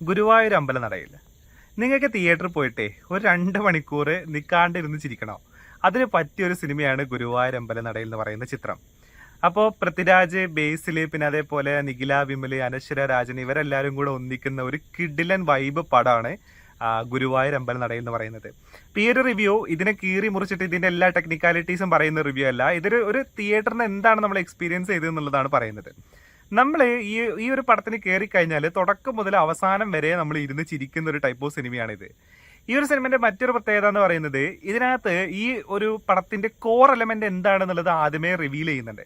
ഗുരുവായൂർ അമ്പലനടയിൽ. നിങ്ങൾക്ക് തിയേറ്ററിൽ പോയിട്ടേ ഒരു രണ്ട് മണിക്കൂർ നിൽക്കാണ്ടിരുന്ന് ചിരിക്കണോ. അതിന് പറ്റിയൊരു സിനിമയാണ് ഗുരുവായൂർ അമ്പലനടയിൽ എന്ന് പറയുന്ന ചിത്രം. അപ്പോൾ പൃഥ്വിരാജ് ബേസിൽ പിന്നെ അതേപോലെ നിഖില വിമൽ അനശ്വര രാജൻ ഇവരെല്ലാവരും കൂടെ ഒന്നിക്കുന്ന ഒരു കിഡിലൻ വൈബ് പടമാണ് ഗുരുവായൂർ അമ്പലനടയിൽ എന്ന് പറയുന്നത്. ഈ ഒരു റിവ്യൂ ഇതിനെ കീറി മുറിച്ചിട്ട് ഇതിന്റെ എല്ലാ ടെക്നിക്കാലിറ്റീസും പറയുന്ന റിവ്യൂ അല്ല. ഇതൊരു ഒരു തിയേറ്ററിന് എന്താണ് നമ്മൾ എക്സ്പീരിയൻസ് ചെയ്തതെന്നുള്ളതാണ് പറയുന്നത്. നമ്മൾ ഈ ഈ ഒരു പടത്തിന് കയറി കഴിഞ്ഞാൽ തുടക്കം മുതൽ അവസാനം വരെ നമ്മൾ ഇരുന്ന് ചിരിക്കുന്ന ഒരു ടൈപ്പ് ഓഫ് സിനിമയാണിത് ഈ ഒരു സിനിമന്റെ മറ്റൊരു പ്രത്യേകത എന്ന് പറയുന്നത് ഇതിനകത്ത് ഈ ഒരു പടത്തിന്റെ കോർ എലമെന്റ് എന്താണെന്നുള്ളത് ആദ്യമേ റിവീൽ ചെയ്യുന്നുണ്ട്.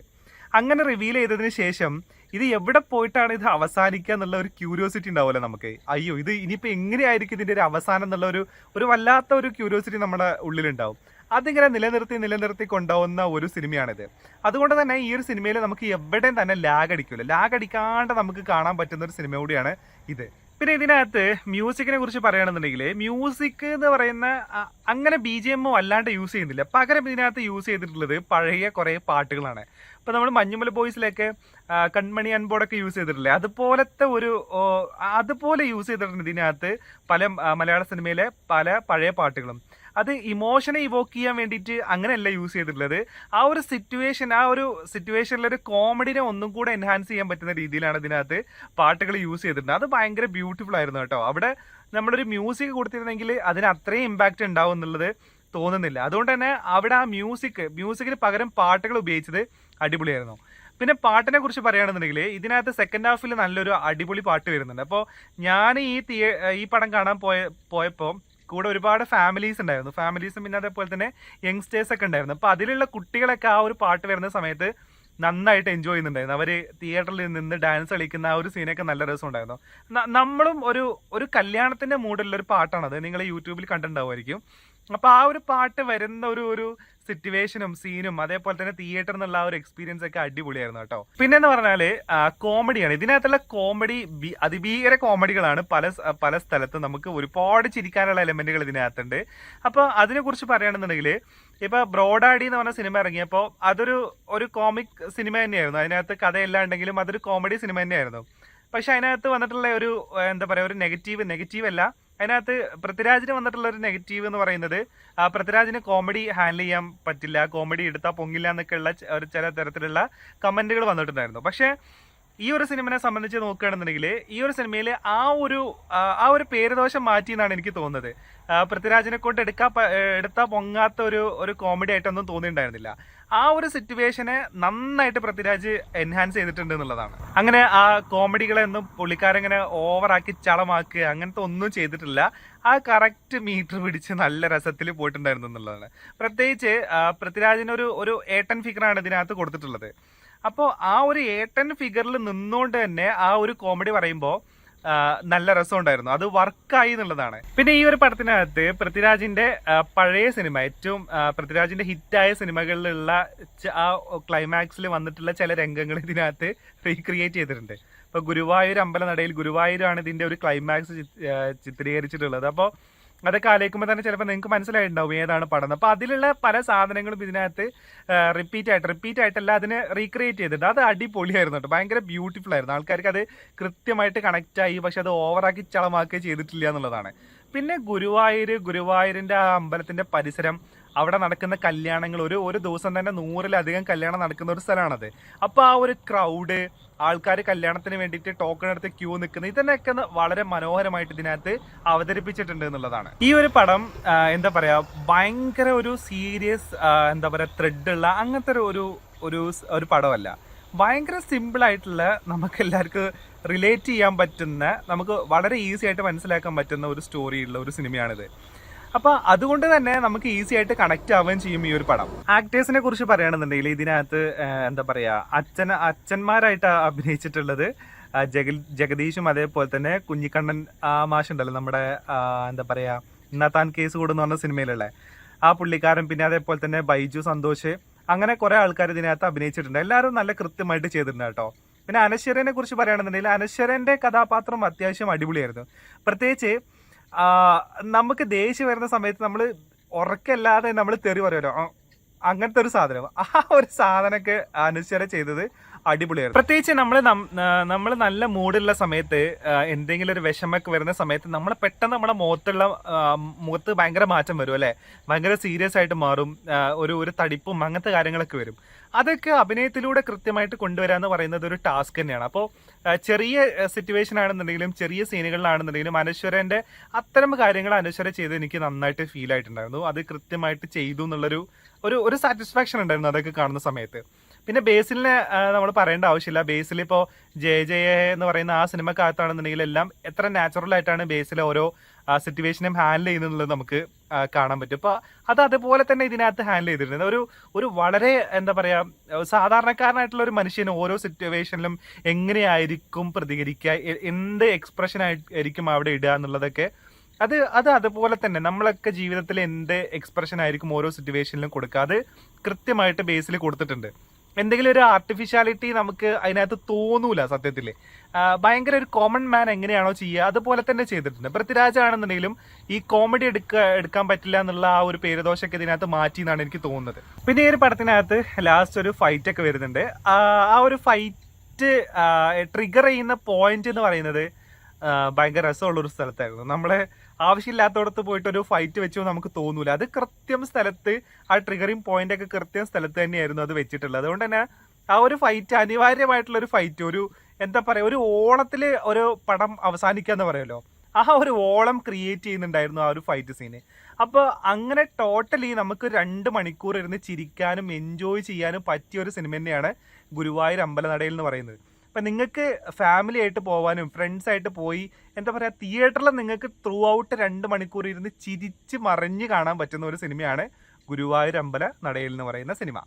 അങ്ങനെ റിവീൽ ചെയ്തതിന് ശേഷം ഇത് എവിടെ പോയിട്ടാണ് ഇത് അവസാനിക്കുക എന്നുള്ള ഒരു ക്യൂരിയോസിറ്റി ഉണ്ടാവുമല്ലോ നമുക്ക്. അയ്യോ ഇത് ഇനിയിപ്പോൾ എങ്ങനെയായിരിക്കും ഇതിന്റെ ഒരു അവസാനം എന്നുള്ള ഒരു ഒരു വല്ലാത്ത ഒരു ക്യൂരിയോസിറ്റി നമ്മുടെ ഉള്ളിലുണ്ടാവും. അതിങ്ങനെ നിലനിർത്തി നിലനിർത്തി കൊണ്ടുപോകുന്ന ഒരു സിനിമയാണിത്. അതുകൊണ്ട് തന്നെ ഈ ഒരു സിനിമയിൽ നമുക്ക് എവിടെയും തന്നെ ലാഗ് അടിക്കില്ല ലാഗ് അടിക്കാണ്ട് നമുക്ക് കാണാൻ പറ്റുന്ന ഒരു സിനിമ കൂടിയാണ് ഇത്. പിന്നെ ഇതിനകത്ത് മ്യൂസിക്കിനെ കുറിച്ച് പറയുകയാണെന്നുണ്ടെങ്കിൽ മ്യൂസിക് എന്ന് പറയുന്ന അങ്ങനെ ബി ജി എമ്മോ അല്ലാണ്ട് യൂസ് ചെയ്യുന്നില്ല. പകരം ഇതിനകത്ത് യൂസ് ചെയ്തിട്ടുള്ളത് പഴയ കുറേ പാട്ടുകളാണ്. ഇപ്പൊ നമ്മൾ മഞ്ഞുമല ബോയ്സിലൊക്കെ കൺമണി അൻപോടൊക്കെ യൂസ് ചെയ്തിട്ടില്ലേ? അതുപോലത്തെ ഒരു അതുപോലെ യൂസ് ചെയ്തിട്ടുണ്ട് ഇതിനകത്ത് പല മലയാള സിനിമയിലെ പല പഴയ പാട്ടുകളും. അത് ഇമോഷനെ ഇവോക്ക് ചെയ്യാൻ വേണ്ടിയിട്ട് അങ്ങനെയല്ല യൂസ് ചെയ്തിട്ടുള്ളത്. ആ ഒരു സിറ്റുവേഷൻ ആ ഒരു സിറ്റുവേഷനിൽ ഒരു കോമഡിനെ ഒന്നും കൂടെ എൻഹാൻസ് ചെയ്യാൻ പറ്റുന്ന രീതിയിലാണ് ഇതിനകത്ത് പാട്ടുകൾ യൂസ് ചെയ്തിട്ടുണ്ട് അത് ഭയങ്കര ബ്യൂട്ടിഫുൾ ആയിരുന്നു കേട്ടോ. അവിടെ നമ്മളൊരു മ്യൂസിക് കൊടുത്തിരുന്നെങ്കിൽ അതിന് അത്രയും ഇമ്പാക്റ്റ് ഉണ്ടാവും എന്നുള്ളത് തോന്നുന്നില്ല. അതുകൊണ്ട് തന്നെ അവിടെ ആ മ്യൂസിക് മ്യൂസിക്കിന് പകരം പാട്ടുകൾ ഉപയോഗിച്ചത് അടിപൊളിയായിരുന്നു. പിന്നെ പാട്ടിനെ കുറിച്ച് പറയുകയാണെന്നുണ്ടെങ്കിൽ ഇതിനകത്ത് സെക്കൻഡ് ഹാഫിൽ നല്ലൊരു അടിപൊളി പാട്ട് വരുന്നുണ്ട്. അപ്പോൾ ഞാൻ ഈ തിയേ ഈ പടം കാണാൻ പോയ പോയപ്പോൾ കൂടെ ഒരുപാട് ഫാമിലീസ് ഉണ്ടായിരുന്നു. ഫാമിലീസും പിന്നെ അതേപോലെ തന്നെ യങ്സ്റ്റേഴ്സ് ഒക്കെ ഉണ്ടായിരുന്നു. അപ്പോൾ അതിലുള്ള കുട്ടികളൊക്കെ ആ ഒരു പാട്ട് വരുന്ന സമയത്ത് നന്നായിട്ട് എൻജോയ് ചെയ്യുന്നുണ്ടായിരുന്നു. അവർ തിയേറ്ററിൽ നിന്ന് ഡാൻസ് കളിക്കുന്ന ആ ഒരു സീനൊക്കെ നല്ല രസം ഉണ്ടായിരുന്നു. നമ്മളും ഒരു ഒരു കല്യാണത്തിന്റെ മൂഡിലുള്ള ഒരു പാട്ടാണ് അത്. നിങ്ങൾ യൂട്യൂബിൽ കണ്ടിട്ടുണ്ടാവുമായിരിക്കും. അപ്പൊ ആ ഒരു പാട്ട് വരുന്ന ഒരു ഒരു സിറ്റുവേഷനും സീനും അതേപോലെ തന്നെ തിയേറ്റർ എന്നുള്ള ആ ഒരു എക്സ്പീരിയൻസ് ഒക്കെ അടിപൊളിയായിരുന്നു കേട്ടോ. പിന്നെ എന്ന് പറഞ്ഞാൽ കോമഡിയാണ് ഇതിനകത്തുള്ള കോമഡി അതിഭീകര കോമഡികളാണ് പല പല സ്ഥലത്തും നമുക്ക് ഒരുപാട് ചിരിക്കാനുള്ള എലമെന്റുകൾ ഇതിനകത്തുണ്ട്. അപ്പൊ അതിനെ കുറിച്ച് പറയുകയാണെന്നുണ്ടെങ്കിൽ ഇപ്പൊ ബ്രോഡാഡി എന്ന് പറഞ്ഞ സിനിമ ഇറങ്ങിയപ്പോൾ അതൊരു ഒരു കോമിക് സിനിമ തന്നെയായിരുന്നു. അതിനകത്ത് കഥയെല്ലാം ഉണ്ടെങ്കിലും അതൊരു കോമഡി സിനിമ തന്നെയായിരുന്നു. പക്ഷെ അതിനകത്ത് വന്നിട്ടുള്ള ഒരു എന്താ പറയാ ഒരു നെഗറ്റീവ് നെഗറ്റീവ് അല്ല. അതിനകത്ത് പൃഥ്വിരാജിന് വന്നിട്ടുള്ള ഒരു നെഗറ്റീവ് എന്ന് പറയുന്നത് പൃഥ്വിരാജിന് കോമഡി ഹാൻഡിൽ ചെയ്യാൻ പറ്റില്ല കോമഡി എടുത്താൽ പൊങ്ങില്ല എന്നൊക്കെയുള്ള ഒരു ചില തരത്തിലുള്ള കമന്റുകൾ വന്നിട്ടുണ്ടായിരുന്നു. പക്ഷേ ഈ ഒരു സിനിമനെ സംബന്ധിച്ച് നോക്കുകയാണെന്നുണ്ടെങ്കിൽ ഈ ഒരു സിനിമയിൽ ആ ഒരു ആ ഒരു പേരുദോഷം മാറ്റി എന്നാണ് എനിക്ക് തോന്നുന്നത്. പൃഥ്വിരാജിനെ കൊണ്ട് എടുക്കാ എടുത്താൽ പൊങ്ങാത്ത ഒരു ഒരു കോമഡി ആയിട്ടൊന്നും തോന്നിയിട്ടുണ്ടായിരുന്നില്ല. ആ ഒരു സിറ്റുവേഷനെ നന്നായിട്ട് പൃഥ്വിരാജ് എൻഹാൻസ് ചെയ്തിട്ടുണ്ട് എന്നുള്ളതാണ്. അങ്ങനെ ആ കോമഡികളെ ഒന്നും പുള്ളിക്കാരങ്ങനെ ഓവറാക്കി ചളമാക്കുക അങ്ങനത്തെ ഒന്നും ചെയ്തിട്ടില്ല. ആ കറക്റ്റ് മീറ്റർ പിടിച്ച് നല്ല രസത്തിൽ പോയിട്ടുണ്ടായിരുന്നു എന്നുള്ളതാണ്. പ്രത്യേകിച്ച് പൃഥ്വിരാജിനൊരു ഒരു ഏട്ടൻ ഫിഗറാണ് ഇതിനകത്ത് കൊടുത്തിട്ടുള്ളത്. അപ്പോൾ ആ ഒരു ഏട്ടൻ ഫിഗറിൽ നിന്നുകൊണ്ട് തന്നെ ആ ഒരു കോമഡി പറയുമ്പോൾ നല്ല രസം ഉണ്ടായിരുന്നു അത് വർക്കായി എന്നുള്ളതാണ്. പിന്നെ ഈ ഒരു പടത്തിനകത്ത് പൃഥ്വിരാജിന്റെ പഴയ സിനിമ ഏറ്റവും പൃഥ്വിരാജിന്റെ ഹിറ്റായ സിനിമകളിലുള്ള ആ ക്ലൈമാക്സിൽ വന്നിട്ടുള്ള ചില രംഗങ്ങൾ ഇതിനകത്ത് റീക്രിയേറ്റ് ചെയ്തിട്ടുണ്ട്. ഇപ്പൊ ഗുരുവായൂർ അമ്പലനടയിൽ ഗുരുവായൂരാണ് ഇതിന്റെ ഒരു ക്ലൈമാക്സ് ചിത്രീകരിച്ചിട്ടുള്ളത്. അപ്പോൾ അതൊക്കെ ആലോചിക്കുമ്പോൾ തന്നെ ചിലപ്പോൾ നിങ്ങൾക്ക് മനസ്സിലായിട്ടുണ്ടാവും ഏതാണ് പടം. അപ്പോൾ അതിലുള്ള പല സാധനങ്ങളും ഇതിനകത്ത് റിപ്പീറ്റ് ആയിട്ട് റിപ്പീറ്റ് ആയിട്ടല്ല അതിനെ റീക്രിയേറ്റ് ചെയ്തിട്ട് അത് അടിപൊളിയായിരുന്നു കേട്ടോ ഭയങ്കര ബ്യൂട്ടിഫുൾ ആയിരുന്നു. ആൾക്കാർക്ക് അത് കൃത്യമായിട്ട് കണക്റ്റ് ആയി പക്ഷെ അത് ഓവറാക്കി ചളമാക്കുകയോ ചെയ്തിട്ടില്ല എന്നുള്ളതാണ്. പിന്നെ ഗുരുവായൂർ ഗുരുവായൂരിന്റെ ആ അമ്പലത്തിന്റെ പരിസരം അവിടെ നടക്കുന്ന കല്യാണങ്ങൾ ഒരു ഒരു ദിവസം തന്നെ നൂറിലധികം കല്യാണം നടക്കുന്ന ഒരു സ്ഥലമാണത്. അപ്പോൾ ആ ഒരു ക്രൗഡ് ആൾക്കാർ കല്യാണത്തിന് വേണ്ടിയിട്ട് ടോക്കൺ എടുത്ത് ക്യൂ നിൽക്കുന്നത് ഇതിനൊക്കെ വളരെ മനോഹരമായിട്ട് ഇതിനകത്ത് അവതരിപ്പിച്ചിട്ടുണ്ട് എന്നുള്ളതാണ്. ഈ ഒരു പടം എന്താ പറയാ ഭയങ്കര ഒരു സീരിയസ് എന്താ പറയാ ത്രെഡ് ഉള്ള അങ്ങനത്തെ ഒരു ഒരു ഒരു പടമല്ല. ഭയങ്കര സിമ്പിൾ ആയിട്ടുള്ള നമുക്ക് എല്ലാവർക്കും റിലേറ്റ് ചെയ്യാൻ പറ്റുന്ന നമുക്ക് വളരെ ഈസി ആയിട്ട് മനസ്സിലാക്കാൻ പറ്റുന്ന ഒരു സ്റ്റോറി ഉള്ള ഒരു സിനിമയാണിത് അപ്പൊ അതുകൊണ്ട് തന്നെ നമുക്ക് ഈസി ആയിട്ട് കണക്ട് ആവുകയും ചെയ്യും ഈ ഒരു പടം. ആക്ടേഴ്സിനെ കുറിച്ച് പറയുകയാണെന്നുണ്ടെങ്കിൽ ഇതിനകത്ത് എന്താ പറയാ അച്ഛൻ അച്ഛന്മാരായിട്ട് അഭിനയിച്ചിട്ടുള്ളത് ജഗ ജഗദീഷും അതേപോലെ തന്നെ കുഞ്ഞിക്കണ്ണൻ ആ മാഷുണ്ടല്ലോ നമ്മുടെ എന്താ പറയാ ഇന്നത്താൻ കേസ് കൂടുന്ന പറഞ്ഞ സിനിമയിലുള്ള ആ പുള്ളിക്കാരൻ പിന്നെ അതേപോലെ തന്നെ ബൈജു സന്തോഷ് അങ്ങനെ കുറെ ആൾക്കാർ ഇതിനകത്ത് അഭിനയിച്ചിട്ടുണ്ട്. എല്ലാവരും നല്ല കൃത്യമായിട്ട് ചെയ്തിട്ടുണ്ട് കേട്ടോ. പിന്നെ അനശ്വരനെ കുറിച്ച് പറയുകയാണെന്നുണ്ടെങ്കിൽ അനശ്വരന്റെ കഥാപാത്രം അത്യാവശ്യം അടിപൊളിയായിരുന്നു. പ്രത്യേകിച്ച് നമുക്ക് ദേഷ്യം വരുന്ന സമയത്ത് നമ്മൾ ഉറക്കല്ലാതെ നമ്മൾ തെറി പറയുമല്ലോ. അങ്ങനത്തെ ഒരു സാധനം. ആ ഒരു സാധനമൊക്കെ അനുശ്വര ചെയ്തത് അടിപൊളിയായിരുന്നു. പ്രത്യേകിച്ച് നമ്മൾ നമ്മൾ നല്ല മൂടുള്ള സമയത്ത് എന്തെങ്കിലും ഒരു വിഷമൊക്കെ വരുന്ന സമയത്ത് നമ്മൾ പെട്ടെന്ന് നമ്മുടെ മുഖത്തുള്ള മുഖത്ത് ഭയങ്കര മാറ്റം വരും അല്ലെ? ഭയങ്കര സീരിയസ് ആയിട്ട് മാറും ഒരു ഒരു തടിപ്പും അങ്ങനത്തെ കാര്യങ്ങളൊക്കെ വരും. അതൊക്കെ അഭിനയത്തിലൂടെ കൃത്യമായിട്ട് കൊണ്ടുവരാന്ന് പറയുന്നത് ഒരു ടാസ്ക് തന്നെയാണ്. അപ്പോൾ ചെറിയ സിറ്റുവേഷൻ ആണെന്നുണ്ടെങ്കിലും ചെറിയ സീനുകളിലാണെന്നുണ്ടെങ്കിലും അനശ്വരന്റെ അത്തരം കാര്യങ്ങൾ അനശ്വര ചെയ്ത് എനിക്ക് നന്നായിട്ട് ഫീൽ ആയിട്ടുണ്ടായിരുന്നു. അത് കൃത്യമായിട്ട് ചെയ്തു എന്നുള്ളൊരു ഒരു ഒരു സാറ്റിസ്ഫാക്ഷൻ ഉണ്ടായിരുന്നു അതൊക്കെ കാണുന്ന സമയത്ത്. പിന്നെ ബേസിലിനെ നമ്മൾ പറയേണ്ട ആവശ്യമില്ല. ബേസിൽ ഇപ്പോൾ ജെ ജയ എന്ന് പറയുന്ന ആ സിനിമക്കകത്താണെന്നുണ്ടെങ്കിൽ എല്ലാം എത്ര നാച്ചുറൽ ആയിട്ടാണ് ബേസിലെ ഓരോ സിറ്റുവേഷനും ഹാൻഡിൽ ചെയ്യുന്നത് നമുക്ക് കാണാൻ പറ്റും. അപ്പോൾ അത് അതുപോലെ തന്നെ ഇതിനകത്ത് ഹാൻഡിൽ ചെയ്തിരുന്നത് ഒരു ഒരു വളരെ എന്താ പറയുക സാധാരണക്കാരനായിട്ടുള്ള ഒരു മനുഷ്യന് ഓരോ സിറ്റുവേഷനിലും എങ്ങനെയായിരിക്കും പ്രതികരിക്കുക എന്ത് എക്സ്പ്രഷൻ ആയിരിക്കും അവിടെ ഇടുക എന്നുള്ളതൊക്കെ അത് അത് അതുപോലെ തന്നെ നമ്മളൊക്കെ ജീവിതത്തിൽ എന്ത് എക്സ്പ്രഷൻ ആയിരിക്കും ഓരോ സിറ്റുവേഷനിലും കൊടുക്കുക. അത് കൃത്യമായിട്ട് ബേസിൽ കൊടുത്തിട്ടുണ്ട്. എന്തെങ്കിലും ഒരു ആർട്ടിഫിഷ്യാലിറ്റി നമുക്ക് അതിനകത്ത് തോന്നൂല സത്യത്തിൽ ഭയങ്കര ഒരു കോമൺ മാൻ എങ്ങനെയാണോ ചെയ്യുക അതുപോലെ തന്നെ ചെയ്തിട്ടുണ്ട്. പൃഥ്വിരാജ് ആണെന്നുണ്ടെങ്കിലും ഈ കോമഡി എടുക്ക എടുക്കാൻ പറ്റില്ല എന്നുള്ള ആ ഒരു പേരുദോഷമൊക്കെ ഇതിനകത്ത് മാറ്റി എന്നാണ് എനിക്ക് തോന്നുന്നത്. പിന്നെ ഈ ഒരു പടത്തിനകത്ത് ലാസ്റ്റ് ഒരു ഫൈറ്റ് ഒക്കെ വരുന്നുണ്ട്. ആ ഒരു ഫൈറ്റ് ട്രിഗർ ചെയ്യുന്ന പോയിന്റ് എന്ന് പറയുന്നത് ഭയങ്കര രസമുള്ള ഒരു സ്ഥലത്തായിരുന്നു. നമ്മളെ ആവശ്യമില്ലാത്തടത്ത് പോയിട്ട് ഒരു ഫൈറ്റ് വെച്ചു നമുക്ക് തോന്നൂല. അത് കൃത്യം സ്ഥലത്ത് ആ ട്രിഗറിങ് പോയിന്റ് ഒക്കെ കൃത്യം സ്ഥലത്ത് തന്നെയായിരുന്നു അത് വെച്ചിട്ടുള്ളത്. അതുകൊണ്ട് തന്നെ ആ ഒരു ഫൈറ്റ് അനിവാര്യമായിട്ടുള്ള ഒരു ഫൈറ്റ് ഒരു എന്താ പറയുക ഒരു ഓളത്തിൽ ഒരു പടം അവസാനിക്കുക എന്ന് പറയുമല്ലോ ആ ഒരു ഓളം ക്രിയേറ്റ് ചെയ്യുന്നുണ്ടായിരുന്നു ആ ഒരു ഫൈറ്റ് സീന് അപ്പോൾ അങ്ങനെ ടോട്ടലി നമുക്ക് രണ്ട് മണിക്കൂർ ഇരുന്ന് ചിരിക്കാനും എൻജോയ് ചെയ്യാനും പറ്റിയ ഒരു സിനിമ തന്നെയാണ് ഗുരുവായൂർ അമ്പലനടയിൽ എന്ന് പറയുന്നത്. അപ്പം നിങ്ങൾക്ക് ഫാമിലി ആയിട്ട് പോകാനും ഫ്രണ്ട്സ് ആയിട്ട് പോയി എന്താ പറയുക തിയേറ്ററിൽ നിങ്ങൾക്ക് ത്രൂ ഔട്ട് രണ്ട് മണിക്കൂർ ഇരുന്ന് ചിരിച്ച് മറിഞ്ഞ് കാണാൻ പറ്റുന്ന ഒരു സിനിമയാണ് ഗുരുവായൂരമ്പല നടയിൽ എന്ന് പറയുന്ന സിനിമ